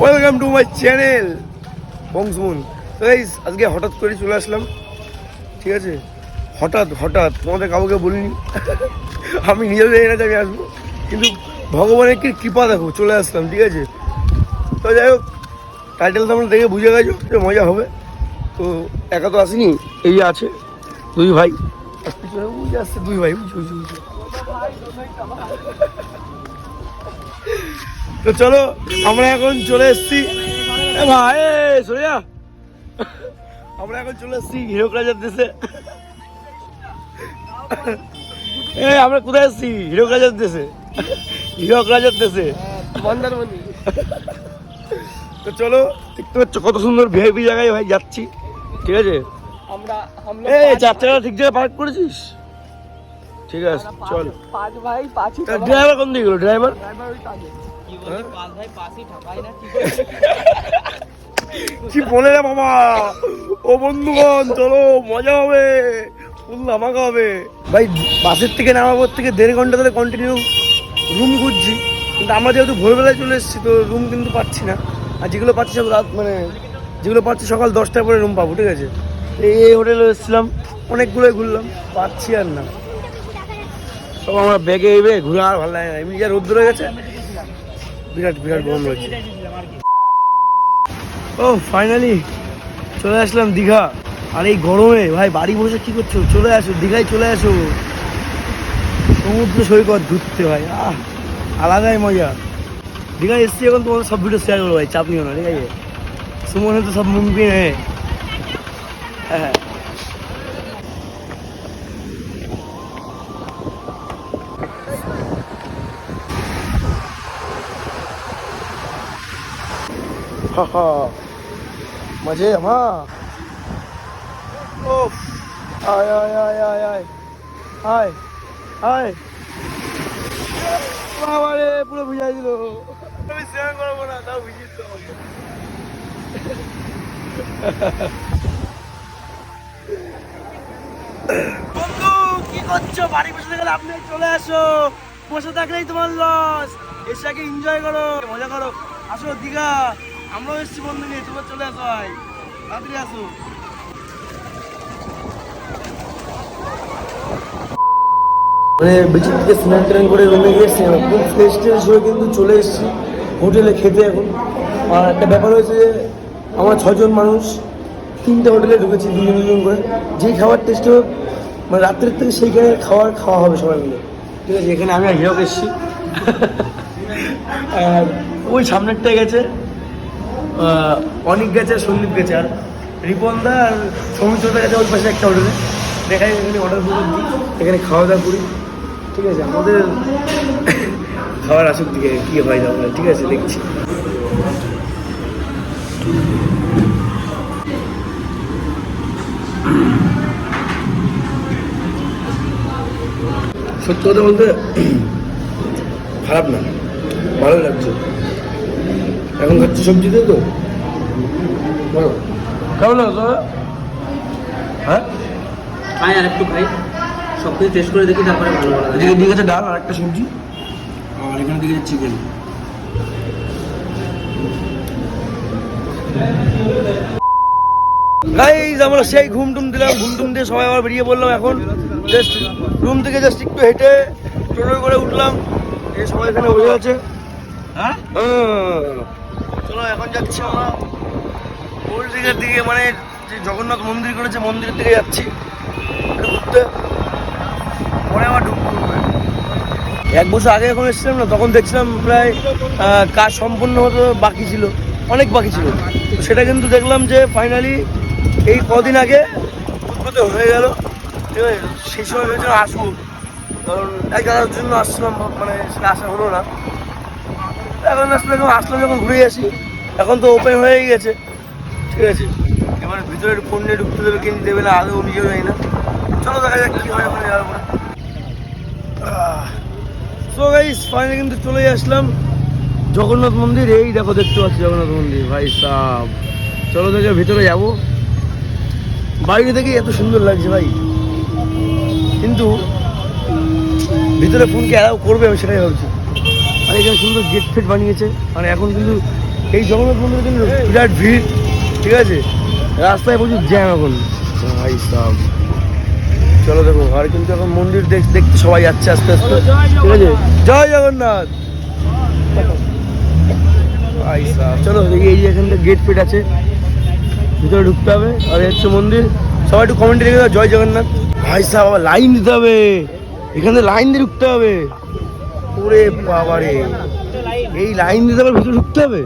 Welcome to my channel guys আজকে হঠাৎ করে চলে আসলাম। ঠিক আছে? হঠাৎ হঠাৎ, তোমাদের কাউকে বলিনি। আমি নিজেও জানি না আমি আসব। কিন্তু ভগবানের কি কৃপা দেখো, চলে আসলাম, ঠিক আছে? তো যাই হোক টাইটেল তোমরা দেখে বুঝে গেছো যে মজা হবে। তো একা তো আসিনি, এই আছে দুই ভাই। আর বুঝে আসছে দুই ভাই, বুঝছি বুঝছি বুঝছি। তো চলো আমরা এখন চলে এসেছি। ভাই এ, সরে যা আমরা এখন চলে এসেছি হিরক রাজার দেশে। এ আমরা কোথায় এসেছি? হিরক রাজার দেশে। হিরক রাজার দেশে। মন্দারমণি। তো চলো দেখতে পাচ্ছ কত সুন্দর ভিআইপি জায়গায় ভাই যাচ্ছি। ঠিক আছে? আমরা আমরা চার চাকা ঠিক জায়গায় পার্ক করেছিস? ঠিক আছে চল। পাঁচ ভাই পাঁচই ড্রাইভার কোন দিকে গেলো? ড্রাইভার ড্রাইভার ওই কি বলে রে মামা ও বন্ধুগণ চলো মজা হবে ফুল ধামাকা হবে। ভাই বাসের থেকে নামার পর থেকে দেড় ঘণ্টা ধরে কন্টিনিউ রুম খুঁজছি কিন্তু আমরা যেহেতু ভোরবেলায় চলে এসেছি তো রুম কিন্তু পাচ্ছি না। আর যেগুলো পাচ্ছি সব রাত মানে যেগুলো পাচ্ছি সকাল দশটার পরে রুম পাবো ঠিক আছে? এই এই হোটেলে এসেছিলাম অনেকগুলোই ঘুরলাম পাচ্ছি আর না। সব আমার ব্যাগে এইবে ঘুরে আর ভালো লাগে না। এমনি যা রোদ ধরে গেছে বিরাট বিরাট গরম লাগছে। ও ফাইনালি চলে আসলাম দীঘা। আর এই গরমে ভাই বাড়ি বসে কি করছ? চলে আসো দীঘায় চলে আসো। সমুদ্র সৈকত ঘুরতে ভাই আহ আলাদাই মজা। দীঘায় এসছি এখন তোমাদের সব ভিডিও শেয়ার করব ভাই চাপ নিও না ঠিক আছে? সুমন তো সব মুমকিন হ্যাঁ হ্যাঁ। मजे है हाँ ओफ आय आय आय आय आय आय आय বাবারে পুরো ভিজাই দিল আমি স্নান করবো না তাও ভিজিয়ে দিতে আমাকে বন্ধু কি করছো বাড়ি বসে গেলে আপনি চলে আসো বসে থাকলেই তোমার লস এসে আগে এনজয় করো মজা করো আসো দীঘা আমরাও এসছি বন্ধু নিয়ে, তোমরা চলে আসো ভাই। তাড়াতাড়ি আসো। মানে বিচির থেকে স্নান টান করে রুমে গিয়েছি খুব ফ্রেশ ট্রেশ হয়ে কিন্তু চলে এসেছি। হোটেলে খেতে এখন। আর একটা ব্যাপার হয়েছে যে, আমরা ছজন মানুষ, তিনটে হোটেলে ঢুকেছি দুজন দুজন করে। যেই খাবার টেস্ট হোক মানে রাত্রের থেকে সেইখানে খাবার খাওয়া হবে সবাই মিলে। ঠিক আছে, এখানে আমি আর হিরক এসেছি। আর ওই সামনেরটায় গেছে। অনিক গেছে আর সন্দীপ গেছে, আর রিপনদা আর সৌমিত্রদা গেছে ওই পাশে একটা হোটেলে দেখাই, এখানে অর্ডার করে এখানে খাওয়া দাওয়া করি। ঠিক আছে, আমাদের খাবার আসুক দিকে কী হয় না ঠিক আছে, দেখছি। সত্যি কথা বলতে, খারাপ না, ভালো লাগছে। এখন খাচ্ছি সবজি দিয়ে তো। বলো। কেমন লাগছে হ্যাঁ? খাই আর একটু খাই। সব কিছু টেস্ট করে দেখি তারপরে ভালো লাগে এদিকে দিয়ে গেছে ডাল আর একটা সবজি। আর এখানে গেছে চিকেন। গাইজ আমরা সেই ঘুম টুম দিলাম ঘুম টুম দিয়ে সবাই আবার বেরিয়ে পড়লাম এখন। জাস্ট রুম থেকে জাস্ট একটু হেঁটে টোটো করে উঠলাম। এই সবাই এখানে বসে আছে। হ্যাঁ? হুম। চলো, এখন যাচ্ছি আমরা ওল্ড দিঘার দিকে মানে যে জগন্নাথ মন্দির করেছে, মন্দিরের দিকে যাচ্ছি। ঘুরতে। পরে আবার ঢুকবো। এক বছর আগে যখন এসেছিলাম না, তখন দেখছিলাম প্রায় কাজ সম্পূর্ণ হতে বাকি ছিল। অনেক বাকি ছিল। সেটা কিন্তু দেখলাম যে ফাইনালি এই কদিন আগে উদ্বোধ হয়ে গেল। ঠিক আছে সেই সময় ভেবেছিলাম আসব। কারণ এক জন্য আসছিলাম মানে সেটা আসা হলো না। এখন আসলে যখন আসলাম যখন ঘুরে আসি, এখন তো ওপেন হয়ে গেছে। ঠিক আছে? এবার ভিতরে ফোন নিয়ে ঢুকতে দেবে, কিনতে দেবে, না আদৌ নিজেও জানি না। চলো দেখা যাক কী হয় ওখানে যাওয়ার পরে সো গাইস ফাইনালি কিন্তু চলে আসলাম। জগন্নাথ মন্দির, এই দেখো দেখতে পাচ্ছি জগন্নাথ মন্দির, ভাই সাহ চলো দেখে ভিতরে যাব। বাইরে থেকে এত সুন্দর লাগছে ভাই। কিন্তু ভিতরে ফোনকে অ্যালাউ করবে আমি সেটাই ভাবছি। আর এখানে সুন্দর গেট ফেট বানিয়েছে। আর এখন কিন্তু এই জগন্নাথ মন্দিরে কিন্তু বিরাট ভিড় ঠিক আছে? রাস্তায় প্রচুর জ্যাম এখন। ভাই সাহ চলো দেখো আর কিন্তু এখন মন্দির দেখ দেখতে সবাই যাচ্ছে আস্তে আস্তে। ঠিক আছে? জয় জগন্নাথ! ভাই সাহ চলো এই যে এখানটা গেট ফেট আছে। ভিতরে ঢুকতে হবে আর হচ্ছে মন্দির। সবাই একটু কমেন্টে লিখে দাও জয় জগন্নাথ। ভাই সাহেব আবার লাইন দিতে হবে। এখানে লাইন দিয়ে ঢুকতে হবে। ওরে বাবারে। এই লাইন দিতে হবে ভিতরে ঢুকতে হবে?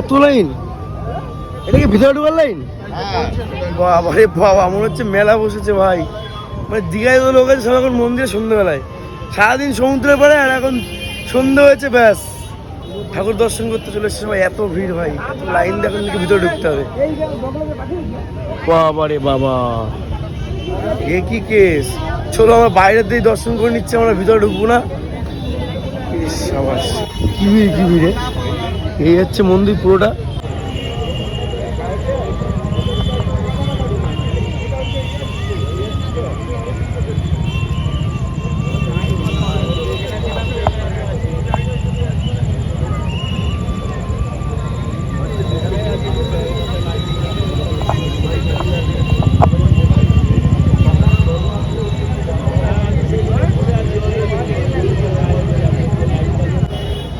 এত লাইন? এটা কি ভিতরে ঢোকার লাইন? বাবারে বাবা, মনে হচ্ছে মেলা বসেছে ভাই। মানে দীঘায় তো লোক আছে সব এখন মন্দিরে সন্ধ্যেবেলায়। সারাদিন সমুদ্রে পড়ে আর এখন সন্ধ্যে হয়েছে, ব্যাস। ঠাকুর দর্শন করতে চলে এসেছে সবাই, এত ভিড় ভাই। লাইন দেখুন নাকি ভিতরে ঢুকতে হবে। বাবা রে বাবা। এ কি কেস? চলো আমরা বাইরের দিয়ে দর্শন করে নিচ্ছি, আমরা ভিতরে ঢুকবো না। সাবাস। কি ভিড় কি এই হচ্ছে মন্দির পুরোটা।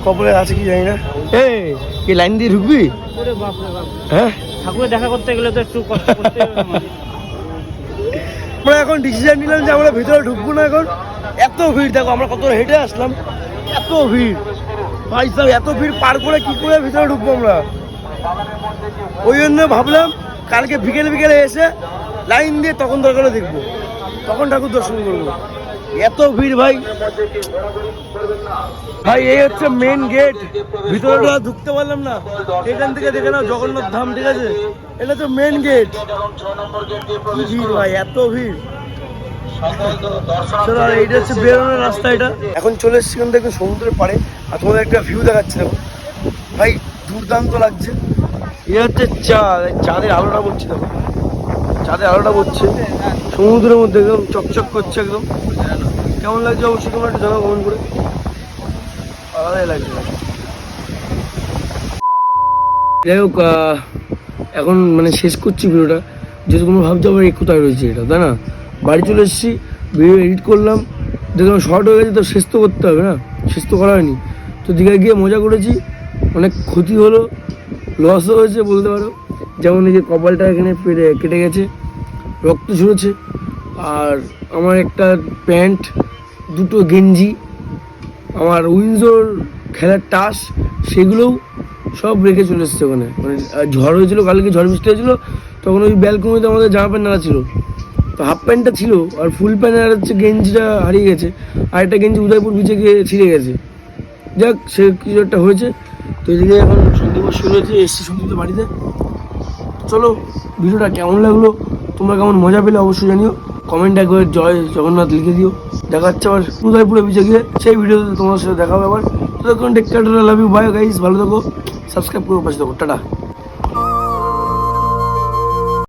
কপালে আছে কি জানি না। এ কি লাইন দিয়ে ঢুকবি? হ্যাঁ? ঠাকুরের দেখা করতে গেলে তো একটু কষ্ট করতে আমরা এখন ডিসিশন নিলাম যে আমরা ভিতরে ঢুকবো না এখন। এত ভিড় দেখো আমরা কত হেঁটে আসলাম। এত ভিড়। ভাই সাহেব এত ভিড় পার করে কি করে ভিতরে ঢুকবো আমরা? ওই জন্য ভাবলাম কালকে বিকেলে বিকেলে এসে লাইন দিয়ে তখন দরকার দেখব। তখন ঠাকুর দর্শন করব। এত ভিড় ভাই। ভাই এই হচ্ছে মেন গেট ভিতরে ঢুকতে পারলাম না। এখান থেকে দেখে নাও জগন্নাথ ধাম ঠিক আছে? এটা তো মেন গেট ভিড় ভাই এত ভিড়। এইটা হচ্ছে বেরোনোর রাস্তা এটা। এখন চলে এসেছি এখান থেকে সমুদ্রের পাড়ে আর তোমাদের একটা ভিউ দেখাচ্ছে দেখো। ভাই দুর্দান্ত লাগছে। এটা হচ্ছে চাঁদ চাঁদের আলোটা পড়ছে দেখো। চাঁদের আলোটা পড়ছে। সমুদ্রের মধ্যে একদম চকচক করছে একদম। কেমন লাগছে অবশ্যই তোমরা একটু জানাও কমেন্ট করে। আলাদাই লাগছে। যাই হোক এখন মানে শেষ করছি ভিডিওটা। যেহেতু তোমরা ভাবতে পারো কোথায় রয়েছে এটা, তাই না? বাড়ি চলে এসেছি ভিডিও এডিট করলাম। দেখলাম শর্ট হয়ে গেছে, তো শেষ তো করতে হবে না? শেষ তো করা হয়নি। তো দীঘায় গিয়ে মজা করেছি। অনেক ক্ষতি হলো লসও হয়েছে বলতে পারো। যেমন এই যে কপালটা এখানে কেটে গেছে, রক্ত ঝরেছে, আর আমার একটা প্যান্ট, দুটো গেঞ্জি, আমার উইন্ডোর খেলার টাস, সেগুলোও সব রেখে চলে এসছে ওখানে। মানে ঝড় হয়েছিল, কালকে ঝড় বৃষ্টি হয়েছিল, তখন ওই ব্যালকনিতে আমাদের জামা প্যান্ট নাড়া ছিল। তো হাফ প্যান্টটা ছিল, আর ফুল প্যান্ট আর হচ্ছে গেঞ্জিটা হারিয়ে গেছে, আর একটা গেঞ্জি উদয়পুর বিচে গিয়ে ছিঁড়ে গেছে। যাক, সে কিছু একটা হয়েছে। তো এদিকে এখন সন্ধে শুরু হয়েছে এসছি সন্ধ্যে বাড়িতে। চলো, ভিডিওটা কেমন লাগল? তোমরা কেমন মজা পেলে অবশ্যই জানিও। কমেন্ট করে জয় জগন্নাথ লিখে দিও। দেখা যাচ্ছে আবার উদয়পুরে বিচে গিয়ে সেই ভিডিওতে তোমার সাথে দেখা হবে আবার। ততক্ষণ take love you bye guys ভালো থাকো। সাবস্ক্রাইব করো, পাশে থাকো, টাটা।